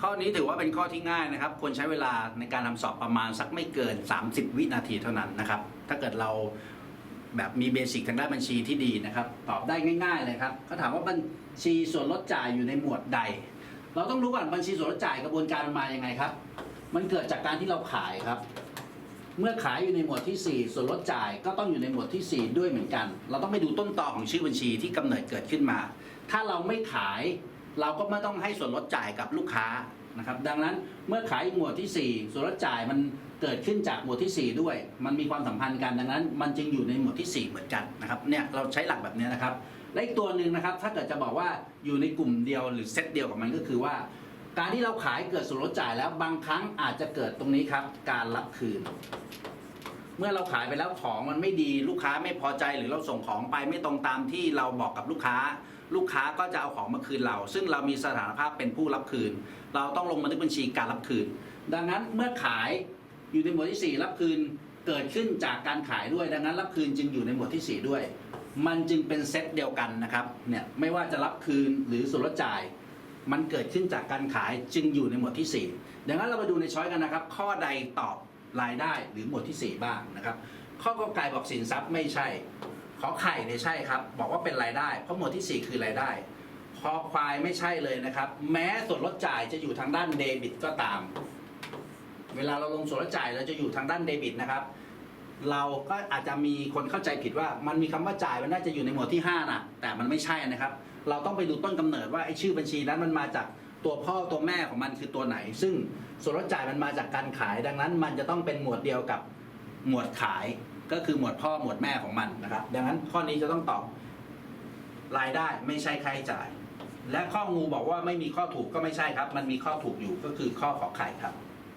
ข้อนี้ถือว่าเป็นข้อที่ง่ายนะครับควรใช้เวลาในการทำสอบประมาณสักไม่เกิน 30 วินาทีเท่านั้นนะครับ ถ้าเกิดเราแบบมีเบสิกทางด้านบัญชีที่ดีนะครับ ตอบได้ง่าย ๆ เลยครับเขาถามว่าบัญชีส่วนลดจ่ายอยู่ในหมวดใด เราต้องรู้ก่อนบัญชีส่วนลดจ่ายกระบวนการมันมายังไงครับ มันเกิดจากการที่เราขายครับ เมื่อขายอยู่ในหมวดที่ 4 ส่วนลดจ่ายก็ต้องอยู่ในหมวดที่ 4 ด้วยเหมือนกัน เราต้องไปดูต้นตอของชื่อบัญชีที่กำเนิดเกิดขึ้นมา ถ้าเราไม่ขาย เราก็ไม่ต้องให้ส่วนลดจ่ายกับลูกค้านะครับ ดังนั้นเมื่อขายหมวดที่ 4 ส่วนลดจ่ายมันเกิดขึ้นจากหมวดที่ 4 ด้วย มันมีความสัมพันธ์กันดังนั้น มันจึงอยู่ในหมวดที่ 4 เหมือนกันนะครับเนี่ยเราใช้หลักแบบนี้นะครับและอีกตัวหนึ่งนะครับถ้าเกิดจะบอกว่าอยู่ในกลุ่มเดียวหรือเซตเดียวกับมันก็คือว่า การที่เราขายเกิดส่วนลดจ่ายแล้วบางครั้งอาจจะเกิดตรงนี้ครับ การรับคืน เมื่อเราขายไปแล้วของมันไม่ดีลูกค้าไม่พอใจหรือเราส่งของไปไม่ตรงตามที่เราบอกกับลูกค้า ลูกค้าก็จะเอาของมาคืนเรา ซึ่งเรามีสถานภาพเป็นผู้รับคืน เราต้องลงบันทึกบัญชีการรับคืน ดังนั้นเมื่อขายอยู่ในหมวดที่ 4 รับคืนเกิดขึ้นจากการขายด้วย ดังนั้นรับคืนจึงอยู่ในหมวดที่ 4 ด้วย มันจึงเป็นเซตเดียวกันนะครับเนี่ยไม่ว่าจะรับคืนหรือส่วนลดจ่าย มันเกิดขึ้นจากการขายจึงอยู่ในหมวดที่ 4 ดังนั้นเรามาดูในช้อยกันนะครับ ข้อใดตอบรายได้หรือหมวดที่ 4 บ้างนะครับ ข้อกอไก่บอกสินทรัพย์ไม่ใช่ ขอไข่เนี่ยใช่ครับ บอกว่าเป็นรายได้ เพราะหมวดที่ 4 คือรายได้คอควายไม่ใช่เลยนะครับ แม้ส่วนลดจ่ายจะอยู่ทางด้านเดบิตก็ตาม เวลาเราลงส่วนลดจ่ายเราจะอยู่ทางด้านเดบิตนะครับ เราก็อาจจะมีคนเข้าใจผิดว่า มันมีคำว่าจ่ายมันน่าจะอยู่ในหมวดที่ 5นะแต่มันไม่ใช่นะครับ เราต้องไปดูต้นกำเนิดว่าไอ้ชื่อบัญชีนั้นมันมาจากตัวพ่อตัวแม่ของมันคือตัวไหน ซึ่งส่วนลดจ่ายมันมาจากการขาย ดังนั้นมันจะต้องเป็นหมวดเดียวกับหมวดขาย ก็คือหมวดพ่อหมวดแม่ของมันนะครับ ดังนั้นข้อนี้จะต้องตอบรายได้ไม่ใช่ค่าใช้จ่าย และข้องูบอกว่าไม่มีข้อถูกก็ไม่ใช่ครับ มันมีข้อถูกอยู่ก็คือข้อขอไข่ครับ